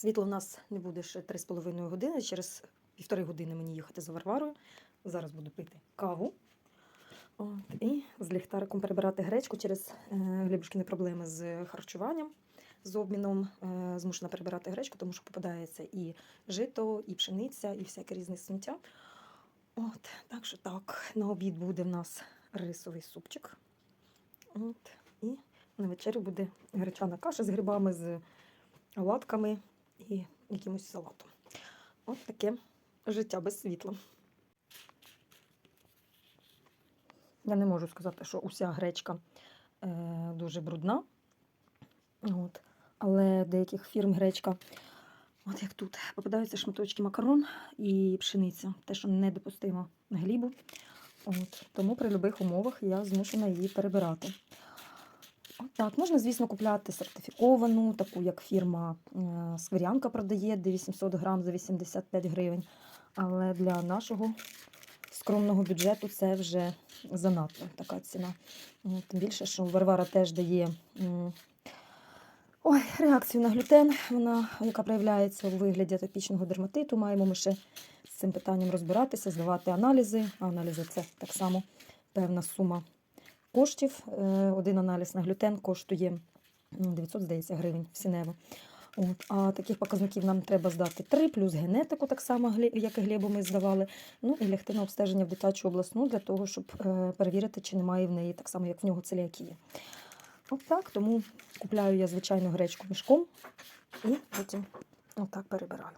Світло у нас не буде ще 3,5 години. Через півтори години мені їхати за Варварою. Зараз буду пити каву. От, і з ліхтариком перебирати гречку через е, Глібушкіни проблеми з харчуванням, з обміном. Е, змушена перебирати гречку, тому що попадається і жито, і пшениця, і всяке різне сміття. От, так що так, на обід буде в нас рисовий супчик. От, і на вечерю буде гречана каша з грибами, з оладками і якимось салатом. От таке життя без світла. Я не можу сказати, що уся гречка е, дуже брудна. От. Але деяких фірм гречка, от як тут, попадаються шматочки макарон і пшениця, те, що недопустимо глібу. От. Тому при будь-яких умовах я змушена її перебирати. Так, можна, звісно, купляти сертифіковану, таку як фірма е, продає, де 800 грам за 85 гривень. Але для нашого скромного бюджету це вже занадто така ціна. Ну, Тим більше, що Варвара теж дає ой, реакцію на глютен, вона, яка проявляється у вигляді атопічного дерматиту. Маємо ми ще з цим питанням розбиратися, здавати аналізи. А аналізи це так само певна сума коштів. Е, Один аналіз на глютен коштує 900, здається, гривень в Сінево. От, а таких показників нам треба здати 3, плюс генетику, так само, як і Глебу ми здавали. Ну і лягти на обстеження в дитячу обласну для того, щоб е, перевірити, чи немає в неї так само, як в нього целіакії. От так, тому купляю я звичайну гречку мішком і потім отак перебираю.